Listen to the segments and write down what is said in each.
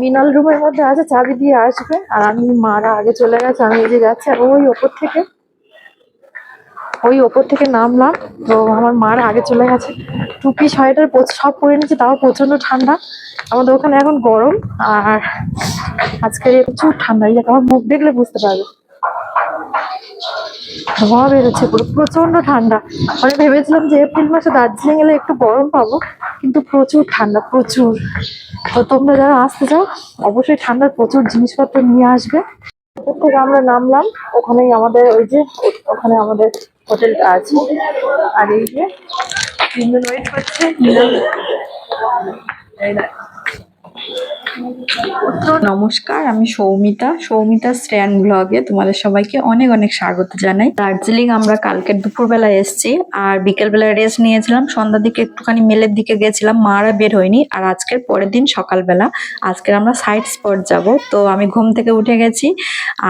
মিনাল রুমের মধ্যে আছে, চাবি দিয়ে আসবে। আর আমি, মারা আগে চলে গেছে, আমি এই যে যাচ্ছি, আর ওই ওপর থেকে, ওই ওপর থেকে নামলাম। তো আমার মার আগে চলে গেছে। টুপি সোয়েটার সব পরে নিয়েছে, তাও প্রচণ্ড ঠান্ডা। আমাদের ওখানে এখন গরম, আর আজকে প্রচুর ঠান্ডা। আমার মুখ দেখলে বুঝতে পারবে। ধোঁয়া বেরোচ্ছে পুরো প্রচণ্ড ঠান্ডা। মানে ভেবেছিলাম যে এপ্রিল মাসে দার্জিলিং এলে একটু গরম পাবো, কিন্তু প্রচুর ঠান্ডা, প্রচুর। তো তোমরা যারা আসতে চাও, অবশ্যই ঠান্ডার প্রচুর জিনিসপত্র নিয়ে আসবে। ওপর থেকে আমরা নামলাম, ওখানেই আমাদের ওই যে, ওখানে আমাদের হোটেলটা আছে। আর এই যে, তিনজন ওয়েট করছে। নমস্কার, আমি সৌমিতা সৌমিতা স্ট্যান্ড ব্লগে তোমাদের সবাইকে অনেক অনেক স্বাগত জানাই। দার্জিলিং আমরা কালকের দুপুরবেলা এসেছি আর বিকেলবেলা রেস্ট নিয়েছিলাম, সন্ধ্যার দিকে একটুখানি মেলের দিকে গেছিলাম, মারা বের হয়নি আর আজকের পরের দিন সকালবেলা, আজকের আমরা সাইড স্পট যাব। তো আমি ঘুম থেকে উঠে গেছি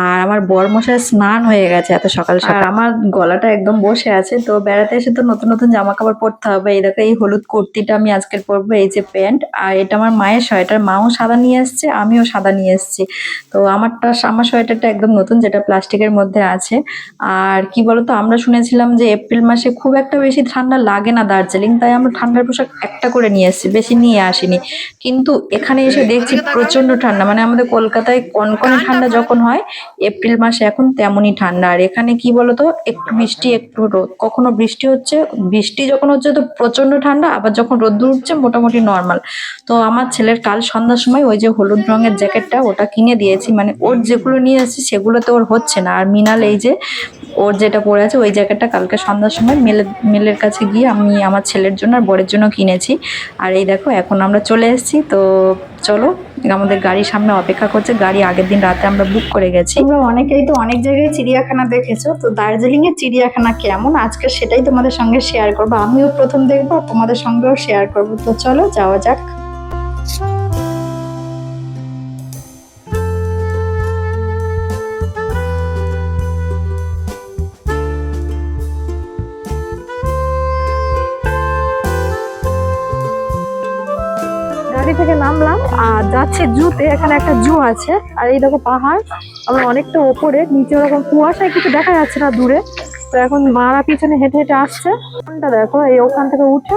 আর আমার বরমশাই স্নান হয়ে গেছে এত সকাল সকাল। আমার গলাটা একদম বসে আছে, তো বেড়াতে এসে তো নতুন নতুন জামা কাপড় পরতে হবে। এই দেখো এই হলুদ কুর্তিটা আমি আজকের পরবো, এই যে প্যান্ট আর এটা আমার মায়ের সোয়েটার মাও সাদা নিয়ে এসছে আমিও সাদা নিয়ে এসেছি। তো আমারটা আমার সোয়েটারটা একদম নতুন যেটা প্লাস্টিকের মধ্যে আছে। আর কি বলতো আমরা শুনেছিলাম যে এপ্রিল মাসে খুব একটা বেশি ঠান্ডা লাগে না দার্জিলিং তাই আমরা ঠান্ডার পোশাক একটা করে নিয়ে এসেছি বেশি নিয়ে আসিনি। কিন্তু এখানে এসে দেখছি প্রচণ্ড ঠান্ডা মানে আমাদের কলকাতায় কনকনে ঠান্ডা যখন হয় এপ্রিল মাসে এখন তেমনই ঠান্ডা। আর এখানে কি বলতো একটু বৃষ্টি একটু রোদ। কখনো বৃষ্টি হচ্ছে বৃষ্টি যখন হচ্ছে তো প্রচণ্ড ঠান্ডা আবার যখন রোদ্দুর উঠছে মোটামুটি নর্মাল তো আমার ছেলের কাল সন্ধ্যার সময় ওই যে হলুদ রঙের জ্যাকেটটা ওটা কিনে দিয়েছি। মানে ওর যেগুলো নিয়ে এসেছি সেগুলোতে ওর হচ্ছে না। আর মিনাল এই যে ওর যেটা পরে আছে ওই জ্যাকেটটা কালকে সন্ধ্যার সময় মেলে, মেলের কাছে গিয়ে আমি আমার ছেলের জন্য আর বরের জন্য কিনেছি। আর এই দেখো, এখন আমরা চলে এসেছি। তো চলো, আমাদের গাড়ির সামনে অপেক্ষা করছে। গাড়ি আগের দিন রাতে আমরা বুক করে গেছি। তোমরা অনেকেই তো অনেক জায়গায় চিড়িয়াখানা দেখেছ। তো দার্জিলিং এর চিড়িয়াখানা কেমন? আজকে সেটাই তোমাদের সঙ্গে শেয়ার করব। আমিও প্রথম দেখব তোমাদের সঙ্গেও শেয়ার করব। তো চলো, যাওয়া যাক। যাচ্ছে জুতে, এখানে একটা জু আছে, আর এই দেখো পাহাড়, আমরা অনেকটা ওপরে, নিচে ওরকম কুয়াশায় কিছু দেখা যাচ্ছে না দূরে। তো এখন মারা পিছনে হেঁটে হেঁটে আসছে। কোনটা দেখো, এই ওখান থেকে উঠে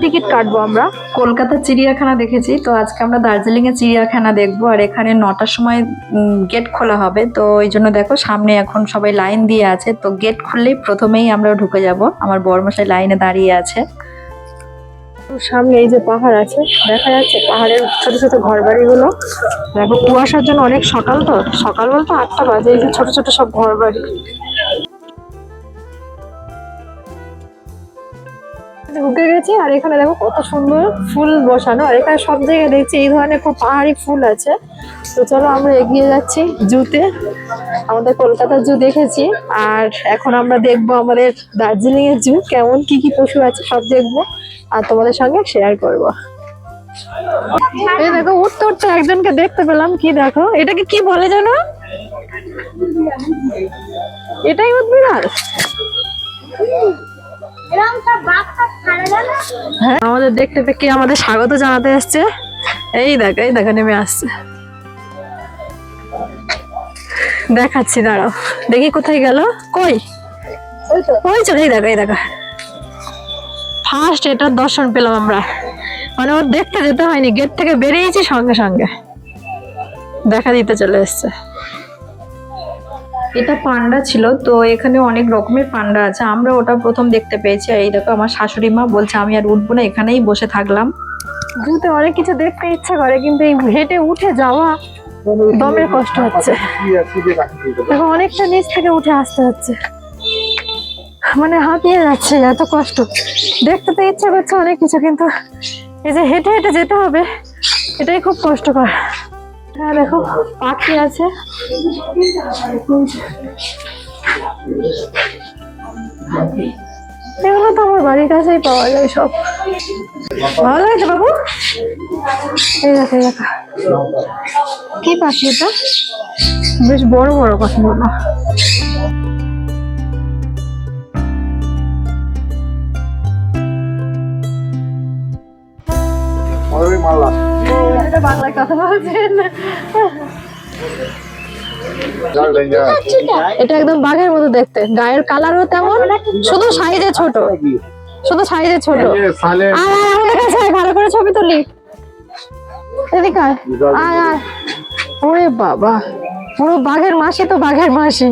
টিকিট কাটবো আমরা। কলকাতার চিড়িয়াখানা দেখেছি, তো আজকে আমরা দার্জিলিং এর চিড়িয়াখানা দেখব, আর এখানে নটার সময় গেট খোলা হবে। তো এই জন্য দেখো, সামনে এখন সবাই লাইন দিয়ে আছে, তো গেট খুললেই প্রথমেই আমরা ঢুকে যাব। আমার বরমশাই লাইনে দাঁড়িয়ে আছে। সামনে এই যে পাহাড় আছে, দেখা যাচ্ছে পাহাড়ের ছোট ছোট ঘর বাড়িগুলো দেখো, কুয়াশার জন্য অনেক সকাল তো সকাল বলতে আটটা বাজে, এই যে ছোট ছোট সব ঘর বাড়ি ঢুকে গেছি আর এখানে দেখো কত সুন্দর ফুল বসানো। আর এখানে সব জায়গায় দেখছি এই ধরনের খুব পাহাড়ি ফুল আছে। তো চলো আমরা এগিয়ে যাচ্ছি জুতে। আমাদের কলকাতার জু দেখেছি। আর এখন আমরা দেখব আমাদের দার্জিলিং এর জু, কেমন, কি কি পশু আছে সব দেখব। আর তোমাদের সঙ্গে শেয়ার করব। এই দেখো উঠতে উঠতে একজনকে দেখতে পেলাম। কি দেখো? এটাকে কি বলে জানো? এটাই উদ্বিড়াল হ্যাঁ? আমাদের দেখতে পেয়ে কে আমাদের স্বাগত জানাতে এসছে? এই দেখো এই দেখা নেমে আসছে। দেখাচ্ছি দাঁড়াও। দেখি কোথায় গেল? কই? ওই চলে এই দেখা এই দেখা। ফার্স্ট এটার দর্শন পেলাম আমরা। মানে ওর দেখতে যেতে হয়নি গেট থেকে বেরিয়েছি সঙ্গে সঙ্গে। দেখা দিতে চলে এসছে। এটা পান্ডা ছিল, তো এখানে অনেক রকমের পান্ডা আছে। আমরা ওটা প্রথম দেখতে পেয়েছি এই দেখো আমার শাশুড়ি মা বলছে, আমি আর উঠবো না, এখানেই বসে থাকলাম। জুতে অনেক কিছু দেখতে ইচ্ছা করে, কিন্তু এই হেঁটে উঠে যাওয়া দমের কষ্ট হচ্ছে। দেখো অনেকটা নিচ থেকে উঠে আসতে হচ্ছে। মানে হাঁপিয়ে যাচ্ছে, এত কষ্ট। দেখতে তো ইচ্ছা করছে অনেক কিছু, কিন্তু এই যে হেঁটে হেঁটে যেতে হবে, এটাই খুব কষ্টকর। হ্যাঁ দেখো পাখি আছে? এগুলো তো আমার বাড়ির কাছেই পাওয়া যায় সব। ভালো লাগছে বাবু? এই দেখো এই দেখো। কি পাখি এটা? বেশ বড় বড় পাখিগুলো। মাল্লা। এটা বাংলায় কথা বলছেন। এটা একদম বাঘের মতো দেখতে। গায়ের কালারও তেমন শুধু সাইজে ছোট। শুধু সাইজে ছোট। আয় আয় আমাদের কাছে ভালো করে ছবি তুলি। এদিকে আয়। আয় ওরে বাবা। পুরো বাঘের মাসি তো বাঘের মাসি।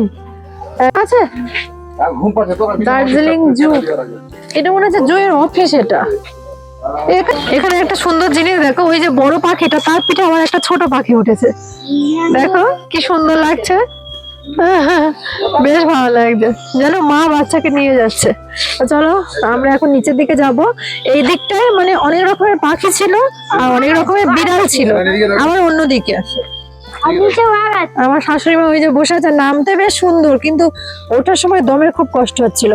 আছে? আর দার্জিলিং জু। এটা মনে হচ্ছে জুয়ের অফিস এটা। এখানে একটা সুন্দর জিনিস দেখো, ওই যে বড় পাখিটা, তার পিঠে আবার একটা ছোট পাখি উঠেছে। দেখো কি সুন্দর লাগছে। বেশ ভালো লাগছে। যেন মা বাচ্চাকে নিয়ে যাচ্ছে। চলো, আমরা এখন নিচের দিকে যাব। এই দিকটায় মানে অনেক রকমের পাখি ছিল আর অনেক রকমের বিড়াল ছিল। আবার অন্যদিকে। আমার শাশুড়ি মা ওই যে বসে আছে, নামতে বেশ সুন্দর, কিন্তু ওঠার সময় দমের খুব কষ্ট হচ্ছিল।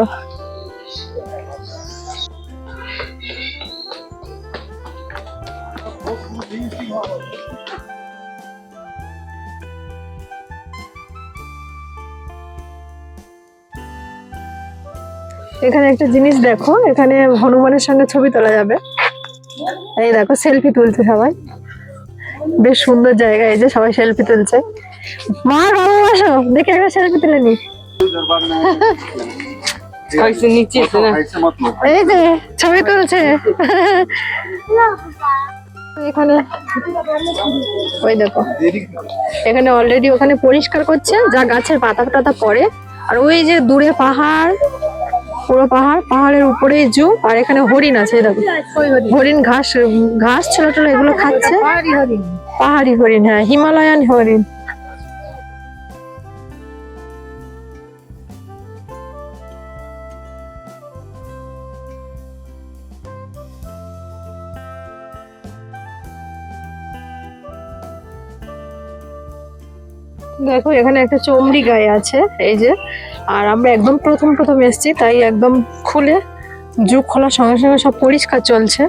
এখানে একটা জিনিস দেখো এখানে হনুমানের সঙ্গে ছবি তোলা যাবে। এই দেখো সেলফি তুলছে সবাই। বেশ সুন্দর জায়গা এই যে সবাই সেলফি তুলছে। মা বাবা আসো দেখে একটা সেলফি তুলে নি। এই যে ছবি তুলছে। এখানে ওই দেখো। এখানে অলরেডি ওখানে পরিষ্কার করছে যা গাছের পাতা টাতা পড়ে। আর ওই যে দূরে পাহাড় পুরো পাহাড় পাহাড়ের উপরে জু আর এখানে হরিণ আছে দেখো। হরিণ। ঘাস ঘাস ছোট ছোট এগুলো খাচ্ছে। পাহাড়ি হরিণ হ্যাঁ হিমালয়ান হরিণ। দেখো এখানে একটা চমড়ি গায়ে আছে এই যে। আর আমরা একদম প্রথম প্রথম এসছি, তাই একদম খুলে যুগ খোলার সঙ্গে সঙ্গে সব পরিষ্কার চলছে।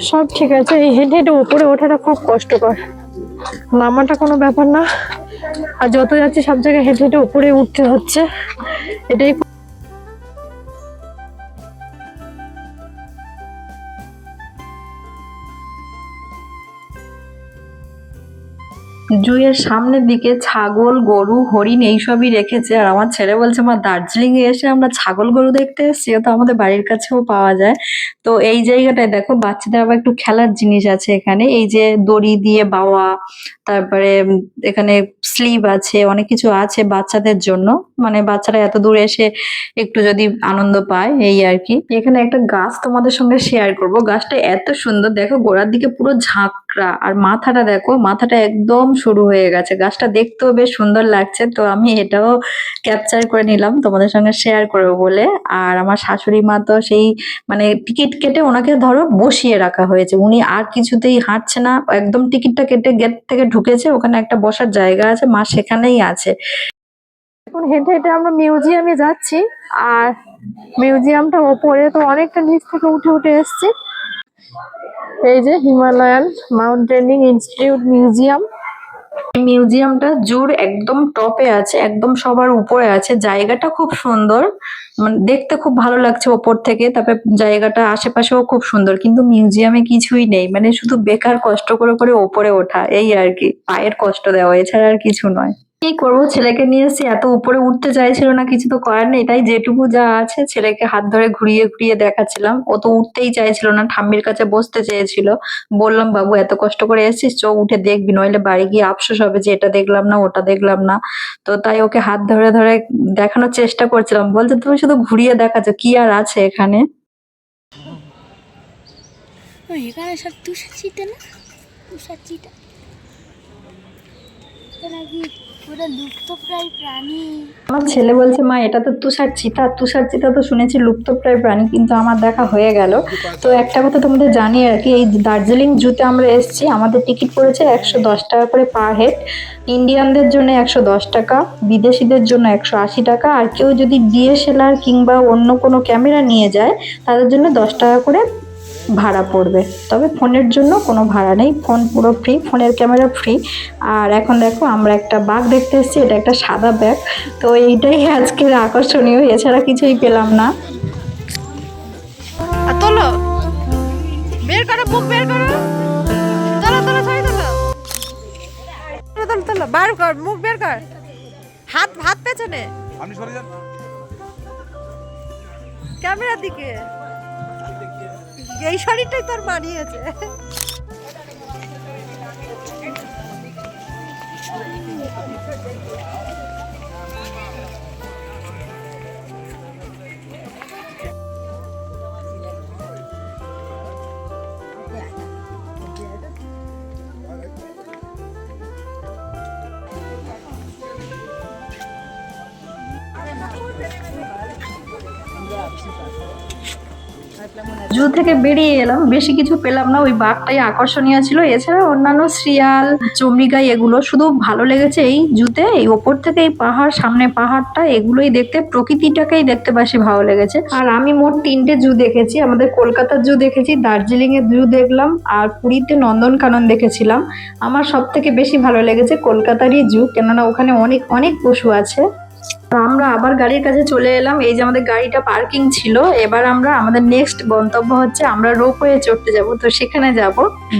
সব ঠিক আছে, এই হেঁটে হেঁটে উপরে ওঠাটা খুব কষ্টকর। নামাটা কোনো ব্যাপার না। আর যত যাচ্ছে সব জায়গায় হেঁটে হেঁটে উপরে উঠতে হচ্ছে। এটাই জুয়ের সামনের দিকে ছাগল, গরু, হরিণ এইসবই রেখেছে। আর আমার ছেলে বলছে, মা দার্জিলিং এ এসে আমরা ছাগল, গরু দেখতে এসেছি তো আমাদের বাড়ির কাছেও পাওয়া যায়। তো এই জায়গাটায় দেখো, বাচ্চাদের আবার একটু খেলার জিনিস আছে এখানে। এই যে দড়ি দিয়ে বাওয়া, তারপরে এখানে স্লিপ আছে, অনেক কিছু আছে বাচ্চাদের জন্য। মানে বাচ্চারা এত দূরে এসে একটু যদি আনন্দ পায়, এই আর কি। এখানে একটা গাছ তোমাদের সঙ্গে শেয়ার করব। গাছটা এত সুন্দর, দেখো গোড়ার দিকে পুরো ঝাঁকড়া। আর মাথাটা দেখো, মাথাটা একদম শুরু হয়ে গেছে। গাছটা দেখতেও বেশ সুন্দর লাগছে। তো আমি এটাও ক্যাপচার করে নিলাম তোমাদের সঙ্গে শেয়ার করব বলে। আর আমার শাশুড়ি মা তো সেই মানে টিকিট কেটে ওনাকে ধরো বসিয়ে রাখা হয়েছে। উনি আর কিছুতেই হাঁটছে না। একদম টিকিটটা কেটে গেট থেকে ঢুকেছে। ওখানে একটা বসার জায়গা আছে। মা সেখানেই আছে। এখন হেঁটে হেঁটে আমরা মিউজিয়ামে যাচ্ছি। আর মিউজিয়ামটা ওপরে তো অনেকটা নিচ থেকে উঠে উঠে এসছি। এই যে হিমালয়ান মাউন্টেনিং ইনস্টিটিউট মিউজিয়াম মিউজিয়ামটা জোর একদম টপে আছে, একদম সবার উপরে আছে। জায়গাটা খুব সুন্দর। মানে দেখতে খুব ভালো লাগছে ওপর থেকে তারপরে জায়গাটা আশেপাশেও খুব সুন্দর, কিন্তু মিউজিয়ামে কিছুই নেই। মানে শুধু বেকার কষ্ট করে করে ওপরে ওঠা, এই আর কি। পায়ের কষ্ট দেওয়া, এছাড়া আর কিছু নয়। কি করব? ছেলেকে নিয়ে এসে এত উপরে উঠতে চাইছিল না, কিছু তো করার নেই। তাই যেটুকু যা আছে ছেলেকে হাত ধরে ঘুরিয়ে ঘুরিয়ে দেখাচ্ছিলাম। ও তো উঠতেই চাইছিল না, ঠাম্মির কাছে বসতে চেয়েছিল। বললাম, বাবু, এত কষ্ট করে এসেছিস, চো, উঠে দেখবি। নইলে বাড়ি গিয়ে আফসোস হবে যে এটা দেখলাম না, ওটা দেখলাম না। তো তাই ওকে হাত ধরে ধরে দেখানোর চেষ্টা করছিলাম। বলছে, তুমি শুধু ঘুরিয়ে দেখাচ্ছ, কি আর আছে এখানে? তুষার চিটা না? তুষার চিটা আমার ছেলে বলছে, মা, এটা তো তুষার চিতা। তুষার চিতা তো শুনেছি লুপ্তপ্রায় প্রাণী, কিন্তু আমার দেখা হয়ে গেল। তো একটা কথা তোমাদের জানিয়ে রাখি, এই দার্জিলিং জুতে আমরা এসেছি। আমাদের টিকিট পড়েছে একশো দশ টাকা করে পার হেড। ইন্ডিয়ানদের জন্য একশো দশ টাকা, বিদেশিদের জন্য একশো আশি টাকা। আর কেউ যদি ডিএসএলআর কিংবা অন্য কোনো ক্যামেরা নিয়ে যায়, তাদের জন্য দশ টাকা করে ভাড়া পড়বে। তবে ফোনের জন্য কোনো ভাড়া নেই। ফোন পুরো ফ্রি ফোনের ক্যামেরা ফ্রি আর এখন দেখো আমরা একটা বাঘ দেখতে এসেছি এটা একটা সাদা ব্যাগ তো এইটাই আজকের আকর্ষণীয় এছাড়া কিছুই পেলাম না। তোলো করো মুখ বের করো। চলো চলো ছবি তোলো। তোলো তোলো তোলো বার কর মুখ বের কর। হাত হাত পেছনে। আপনি সরে যান। ক্যামেরার দিকে। এই শাড়িটাই তোর মানিয়েছে জু থেকে বেরিয়ে এলাম। বেশি কিছু পেলাম না, ওই বাঘটাই আকর্ষণীয় ছিল। এছাড়া অন্যান্য শিয়াল চমড়িগাই এগুলো শুধু ভালো লেগেছে এই জুতে। এই ওপর থেকে এই পাহাড়, সামনে পাহাড়টা, এগুলোই দেখতে, প্রকৃতিটাকেই দেখতে বেশি ভালো লেগেছে। আর আমি মোট তিনটে জু দেখেছি। আমাদের কলকাতার জু দেখেছি দার্জিলিং এর জু দেখলাম, আর পুরীতে নন্দনকানন দেখেছিলাম। আমার সব থেকে বেশি ভালো লেগেছে কলকাতারই জু, কেননা ওখানে অনেক অনেক পশু আছে। আমরা আবার গাড়ির কাছে চলে এলাম। এই যে আমাদের গাড়িটা পার্কিং ছিল, এবার আমরা আমাদের নেক্সট গন্তব্য হচ্ছে আমরা রোপওয়ে চড়তে যাব। তো সেখানে যাব।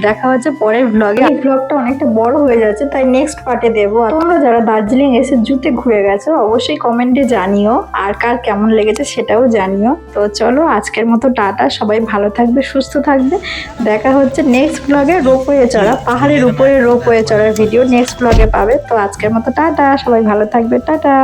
দেখা হচ্ছে পরের ব্লগে এই ব্লগটা অনেকটা বড় হয়ে যাচ্ছে, তাই নেক্সট পার্টে দেবো। আর তোমরা যারা দার্জিলিং এসে জুতে ঘুরে গেছো, অবশ্যই কমেন্টে জানিও আর কার কেমন লেগেছে সেটাও জানিও। তো চলো, আজকের মতো টাটা। সবাই ভালো থাকবে, সুস্থ থাকবে। দেখা হচ্ছে নেক্সট ব্লগে রোপওয়ে চড়া, পাহাড়ের উপরে রোপওয়ে চড়ার ভিডিও নেক্সট ব্লগে পাবে। তো আজকের মতো টাটা। সবাই ভালো থাকবে। টাটা।